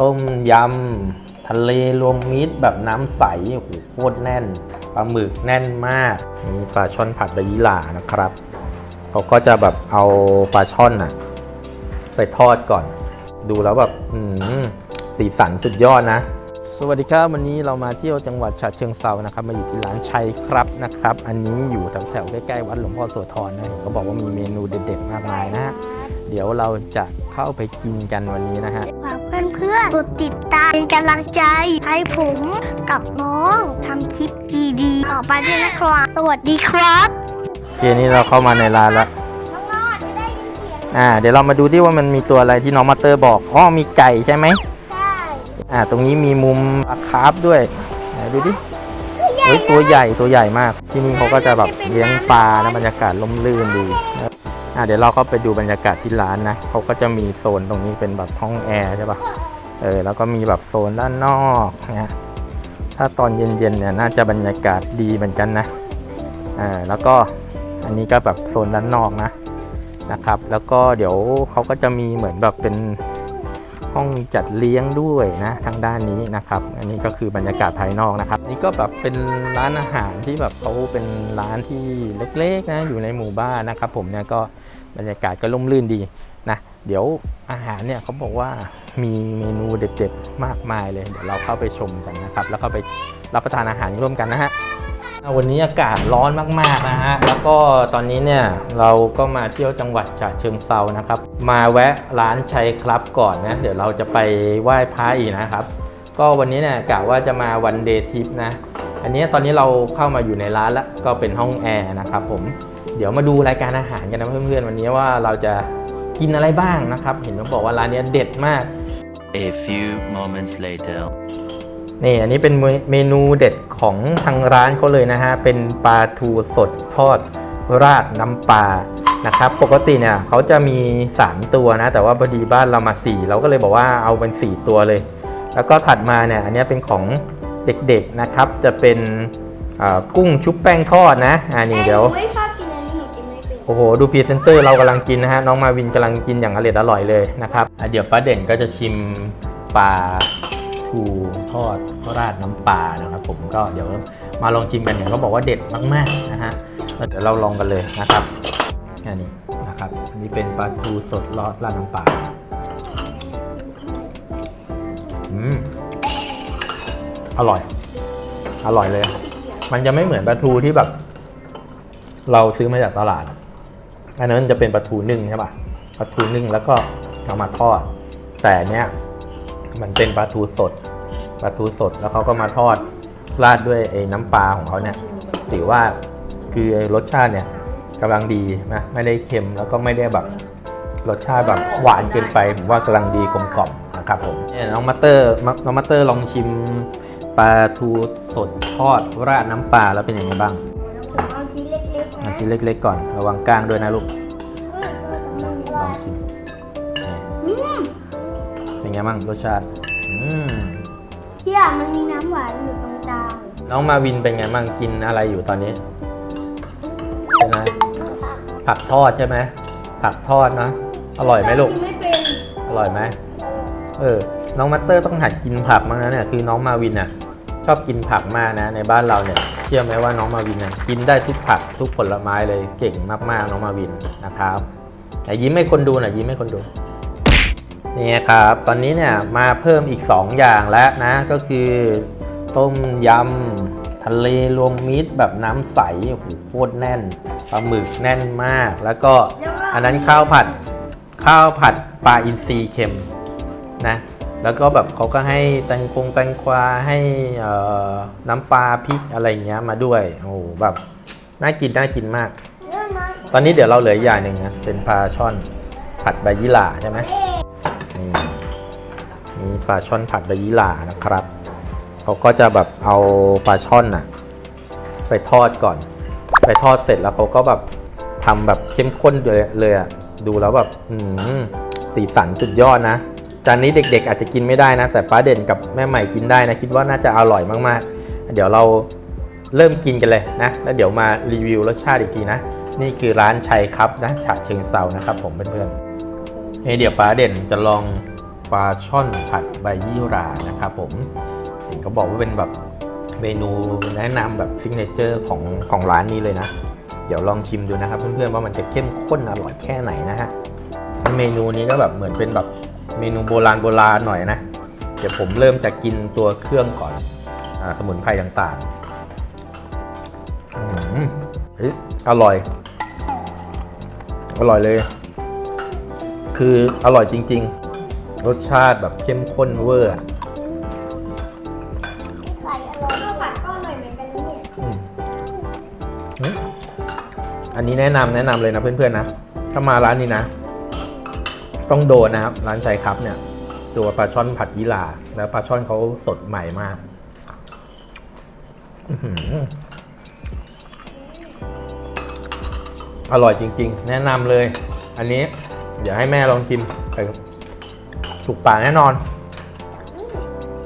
ต้มยำทะเลรวมมิตรแบบน้ำใสโอ้โหโคตรแน่นปลาหมึกแน่นมากมีปลาช่อนผัดใบยี่หร่านะครับเขาก็จะแบบเอาปลาช่อนน่ะไปทอดก่อน ดูแล้วแบบอืมสีสันสุดยอดนะ สวัสดีครับวันนี้เรามาเที่ยวจังหวัดฉะเชิงเซานะครับ มาอยู่ที่ร้านชัยครับนะครับ อันนี้อยู่แถวๆใกล้ๆวัดหลวงพ่อโสธรนะเห็นเขาบอกว่ามีเมนูเด็ดๆมากมายนะฮะเดี๋ยวเราจะเข้าไปกินกันวันนี้นะฮะ พื่อนๆกดติดตามเป็นกำลังใจให้ผมกับน้องทำคลิปดีๆต่อไปด้วยนะครับ สวัสดีครับโอเคนี่เราเข้ามาในร้านแล้วน้องๆจะได้ยินเสียงอ่า เดี๋ยวเรามาดูดิว่ามันมีตัวอะไรที่น้องมาเตอร์บอกอ๋อมีไก่ใช่ไหมใช่อ่า ตรงนี้มีมุมปลาคาร์ฟด้วยไหนดูดิเฮ้ยตัวใหญ่ตัวใหญ่มาก ที่นี่เขาก็จะแบบเลี้ยงปลานะบรรยากาศล่มลื่นดีนะอ่าเดี๋ยวเราเข้าไปดูบรรยากาศที่ร้านนะเขาก็จะมีโซนตรงนี้เป็นแบบห้องแอร์ใช่ปะ เออแล้วก็มีแบบโซนด้านนอกนะถ้าตอนเย็นๆเนี่ยน่าจะบรรยากาศดีเหมือนกันนะอ่าแล้วก็อันนี้ก็แบบโซนด้านนอกนะนะครับ แล้วก็เดี๋ยวเขาก็จะมีเหมือนแบบเป็นห้องจัดเลี้ยงด้วยนะทางด้านนี้นะครับ อันนี้ก็คือบรรยากาศภายนอกนะครับ นี่ก็แบบเป็นร้านอาหารที่แบบเขาเป็นร้านที่เล็กๆนะอยู่ในหมู่บ้านนะครับ ผมเนี่ยก็บรรยากาศก็ร่มรื่นดี เดี๋ยวอาหารเนี่ยเขาบอกว่ามีเมนูเด็ดๆมากมายเลย เดี๋ยวเราเข้าไปชมกันนะครับ แล้วก็ไปรับประทานอาหารร่วมกันนะฮะวันนี้อากาศร้อนมากๆนะฮะ แล้วก็ตอนนี้เนี่ยเราก็มาเที่ยวจังหวัดฉะเชิงเซานะครับ มาแวะร้านชัยครับก่อนนะ เดี๋ยวเราจะไปไหว้พระอีกนะครับ ก็วันนี้เนี่ยกะว่าจะมาวันเดย์ทริปนะ อันนี้ตอนนี้เราเข้ามาอยู่ในร้านแล้วก็เป็นห้องแอร์นะครับผม เดี๋ยวมาดูรายการอาหารกันนะเพื่อนๆวันนี้ว่าเราจะ กินอะไรบ้างนะครับ เห็นเขาบอกว่าร้านเนี้ยเด็ดมาก A few moments later. นี่อันนี้เป็นเมนูเด็ดของทางร้านเขาเลยนะฮะ เป็นปลาทูสดทอดราดน้ำปลานะครับ ปกติเนี่ยเขาจะมี 3 ตัวนะ แต่ว่าพอดีบ้านเรามา 4 เราก็เลยบอกว่าเอาเป็น 4 ตัวเลย แล้วก็ถัดมาเนี่ยอันนี้เป็นของเด็กๆนะครับ จะเป็นอ่ากุ้งชุบแป้งทอดนะ อ่านี่เดี๋ยว โอ้โห ดูพรีเซนเตอร์เรากำลังกินนะฮะ น้องมาวินกำลังกินอย่างอร่อยอร่อยเลยนะครับเดี๋ยวป้าเด่นก็จะชิมปลาทูทอดราดน้ำปลานะครับ ผมก็เดี๋ยวมาลองชิมกันเนี่ยเขาบอกว่าเด็ดมากๆนะฮะเดี๋ยวเราลองกันเลยนะครับอันนี้นะครับอันนี้เป็นปลาทูสดรอดราดน้ำปลาอืมอร่อย อร่อยเลย มันจะไม่เหมือนปลาทูที่แบบ เราซื้อมาจากตลาด อันนั้นจะเป็นปลาทูนึ่งใช่ปะปลาทูนึ่งแล้วก็เอามาทอด แต่เนี้ยมันเป็นปลาทูสดปลาทูสดแล้วเขาก็มาทอดราดด้วยไอ้น้ำปลาของเขาเนี่ยถือว่าคือรสชาติเนี่ยกำลังดีนะไม่ได้เค็มแล้วก็ไม่ได้แบบรสชาติแบบหวานเกินไปผมว่ากำลังดีกลมกล่อมนะครับผมเนี่ยน้องมาเตอร์น้องมาเตอร์ลองชิมปลาทูสดทอดราดน้ำปลาแล้วเป็นยังไงบ้าง ชิ้นเล็ก ๆ ก่อน ระวังก้างด้วยนะลูกลองชิมนี่เป็นไงบ้างรสชาติอืมเที่ยมันมีน้ำหวานอยู่ตรงกลางน้องมาวินเป็นไงบ้างกินอะไรอยู่ตอนนี้ใช่ไหมผักทอดใช่ไหมผักทอดนะอร่อยไหมลูกกินไม่เป็นอร่อยไหมเออ น้องมัตเตอร์ต้องหัดกินผักมั้งนะเนี่ยคือน้องมาวินอะชอบกินผักมากนะในบ้านเราเนี่ยเชื่อไหมว่าน้องมาวินน่ะกินได้ทุกผักทุกผลไม้เลยเก่งมากๆ น้องมาวินนะครับแต่ยิ้มให้คนดูหน่อยยิ้มให้คนดูนี่ครับ ตอนนี้เนี่ยมาเพิ่มอีก 2 อย่างแล้วนะ ก็คือ ต้มยำทะเลรวมมิตรแบบน้ำใสโอ้โหโคตรแน่นปลาหมึกแน่นมาก แล้วก็อันนั้นข้าวผัดข้าวผัดปลาอินทรีเค็มนะ แล้วก็แบบเขาก็ให้แตงกงแตงควาให้น้ำปลาพริกอะไรเงี้ยมาด้วย โอ้โหแบบน่ากินน่ากินมาก ตอนนี้เดี๋ยวเราเหลืออย่างหนึ่งนะเป็นปลาช่อนผัดใบยี่หร่าใช่ไหมนี่นี่ปลาช่อนผัดใบยี่หร่านะครับเขาก็จะแบบเอาปลาช่อนน่ะไปทอดก่อน ไปทอดเสร็จแล้วเขาก็แบบทำแบบเข้มข้นเลยเลยอะดูแล้วแบบอืมสีสันสุดยอดนะ จานนี้เด็กๆ อาจจะกินไม่ได้นะ แต่ป้าเด่นกับแม่ใหม่กินได้นะ คิดว่าน่าจะอร่อยมากๆ เดี๋ยวเราเริ่มกินกันเลยนะ แล้วเดี๋ยวมารีวิวรสชาติอีกทีนะ นี่คือร้านชัยครับนะฉะเชิงเซานะครับผมเพื่อนๆเฮ้เดี๋ยวป้าเด่นจะลองปลาช่อนผัดใบยี่หรานะครับผมเห็นเขาบอกว่าเป็นแบบเมนูแนะนำแบบซิกเนเจอร์ของของร้านนี้เลยนะ เดี๋ยวลองชิมดูนะครับเพื่อนๆว่ามันจะเข้มข้นอร่อยแค่ไหนนะฮะ เมนูนี้ก็แบบเหมือนเป็นแบบ เมนูโบราณโบราณหน่อยนะ เดี๋ยวผมเริ่มจากกินตัวเครื่องก่อนอสมุนไพรต่างๆอืออเฮ้ยอร่อย อร่อยเลย คืออร่อยจริง ๆ รสชาติแบบเข้มข้นเวอร์ใส่อร่อยข้าวผัดก็อร่อยเหมือนกันเนี่ยอันนี้แนะนำแนะนำเลยนะเพื่อนๆนะ ถ้ามาร้านนี้นะ ต้องโดนนะครับ ร้านชัยครับเนี่ย ตัวปลาช่อนผัดยี่หร่าแล้วปลาช่อนเขาสดใหม่มากอร่อยจริง ๆ แนะนำเลย อันนี้ เดี๋ยวให้แม่ลองชิมไปถูกปากแน่นอน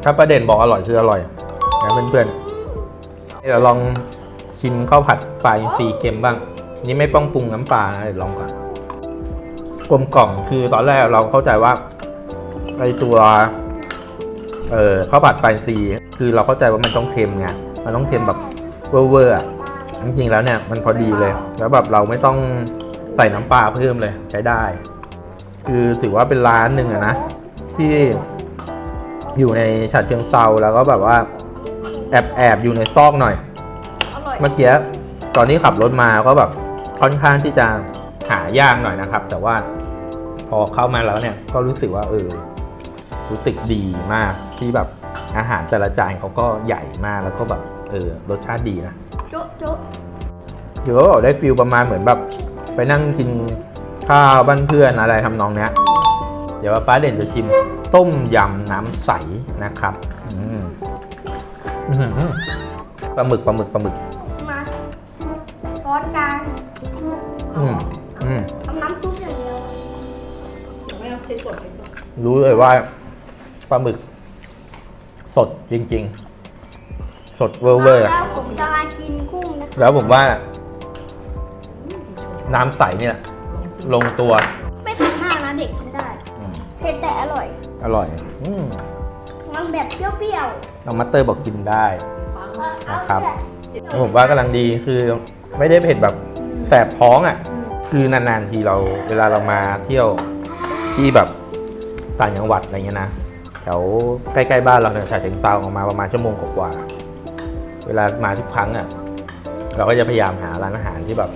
ถ้าประเด็นบอกอร่อยคืออร่อยนะเพื่อนๆเดี๋ยวลองชิมข้าวผัดปลาอินทรีเค็มบ้าง นี่ไม่ต้องปรุงน้ำปลานะเดี๋ยวลองก่อน กลมกล่อมคือตอนแรกเราเข้าใจว่าไอตัวเอ่อข้าวผัดปลาอินทรีคือเราเข้าใจว่ามันต้องเค็มไงมันต้องเค็มแบบเวอร์ๆอะจริงๆแล้วเนี่ยมันพอดีเลย แล้วแบบเราไม่ต้องใส่น้ำปลาเพิ่มเลยใช้ได้ คือถือว่าเป็นร้านหนึ่งอะนะที่อยู่ในฉะเชิงเซาแล้วก็แบบว่าแอบแอบอยู่ในซอกหน่อยอร่อยเมื่อกี้ตอนที่ขับรถมาก็แบบค่อนข้างที่จะ หายากหน่อยนะครับ แต่ว่าพอเข้ามาแล้วเนี่ยก็รู้สึกว่าเออรู้สึกดีมากที่แบบอาหารแต่ละจานเขาก็ใหญ่มากแล้วก็แบบเออรสชาติดีนะโจ๊ะโจ๊ะถือว่าได้ฟิลประมาณเหมือนแบบ ไปนั่งกินข้าวบ้านเพื่อนอะไรทำนองเนี้ย เดี๋ยวว่าป้าเด่นจะชิม ต้มยำน้ำใสนะครับอืมอื้อหือปลาหมึกปลาหมึกปลาหมึกมาช้อนกลาง อืมอืมทำน้ำซุปอย่างเดียวรู้เลยว่าปลาหมึก สดจริง ๆ สดเวอร์เวอร์แล้วผมจะมากินกุ้งนะคะแล้วผมว่าน้ำใสเนี่ย ลงตัวไม่เผ็ดมากนะเด็กกินได้ อืมเผ็ดแต่อร่อย อร่อยอืมมันแบบเปรี้ยวน้องมัตเตอร์บอกกินได้ๆนะครับผมว่ากำลังดีคือไม่ได้เผ็ดแบบแสบท้องอะ คือนานๆทีเราเวลาเรามาเที่ยวที่แบบต่างจังหวัดอะไรเงี้ยนะแถวใกล้ๆบ้านเราเนี่ยฉะเชิงเซาออกมาประมาณชั่วโมงกว่าๆเวลามาทุกครั้งอะเราก็จะพยายามหาร้านอาหารที่แบบ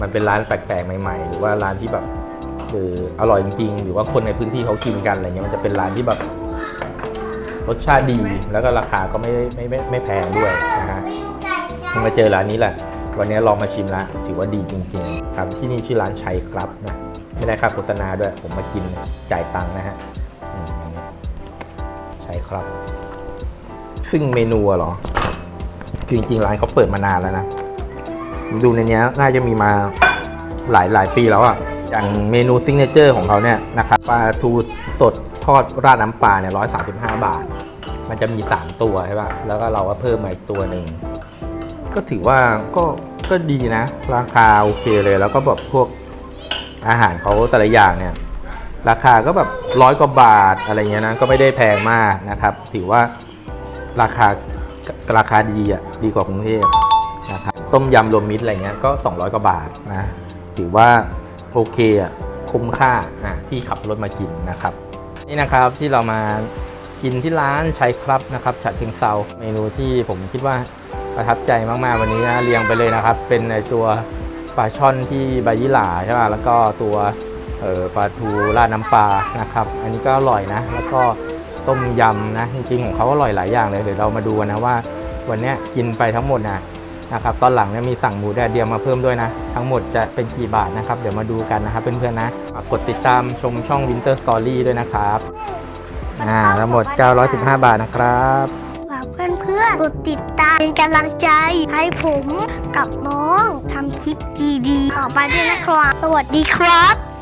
มันเป็นร้านแปลกๆใหม่ๆ หรือว่าร้านที่แบบคืออร่อยจริงๆ หรือว่าคนในพื้นที่เขากินกันอะไรเงี้ยมันจะเป็นร้านที่แบบรสชาติดีแล้วก็ราคาก็ไม่ไม่ไม่ไม่แพงด้วยนะฮะมาเจอร้านนี้แหละ วันนี้ลองมาชิมละถือว่าดีจริงๆ ครับที่นี่ชื่อร้านชัยครับนะไม่ได้ค่าโฆษณาด้วยผมมากินจ่ายตังค์นะฮะชัยครับ ซึ่งเมนูเหรอคือจริงๆร้านเขาเปิดมานานแล้วนะดูในเนี้ยน่าจะมีมาหลายหลายปีแล้วอะอย่างเมนูซิงเกิลเจอร์ของเขาเนี่ยนะครับปลาทูสดทอดราดน้ำปลาเนี่ยร้อยสาบาท มันจะมี 3 ตัวใช่ป่ะแล้วก็เราก็เพิ่มมาอีกตัวหนึ่งก็ถือว่าก็ ก็ดีนะ ราคาโอเคเลยแล้วก็แบบพวกอาหารเขาแต่ละอย่างเนี่ย ราคาก็แบบร้อยกว่าบาทอะไรเงี้ยนะก็ไม่ได้แพงมากนะครับ ถือว่าราคาราคาดีอะดีกว่ากรุงเทพนะครับต้มยำรวมมิตรอะไรเงี้ยก็ 200 กว่าบาทนะถือว่าโอเคอะคุ้มค่าอะที่ขับรถมากินนะครับ นี่นะครับที่เรามากินที่ร้านชัยครับนะครับฉะเชิงเซาเมนูที่ผมคิดว่า ประทับใจมากๆวันนี้นะเรียงไปเลยนะครับ เป็นในตัวปลาช่อนที่ใบยี่หร่าใช่ป่ะแล้วก็ตัวปลาทูราดน้ำปลานะครับ อันนี้ก็อร่อยนะ แล้วก็ต้มยำนะจริงๆของเขาอร่อยหลายอย่างเลยเดี๋ยวเรามาดูนะว่า วันนี้กินไปทั้งหมดนะนะครับตอนหลังเนี่ยมีสั่งหมูแดดเดียวมาเพิ่มด้วยนะ ทั้งหมดจะเป็นกี่บาทนะครับ เดี๋ยวมาดูกันนะครับเพื่อนๆนะกดติดตามชมช่อง Winter Story ด้วยนะครับอ่าทั้งหมด 915 บาทนะครับ กเพื่อนๆกดติดตามเป็นกำลังใจให้ผมกับน้องทำคลิปดีๆต่อไปด้วยนะครับ สวัสดีครับ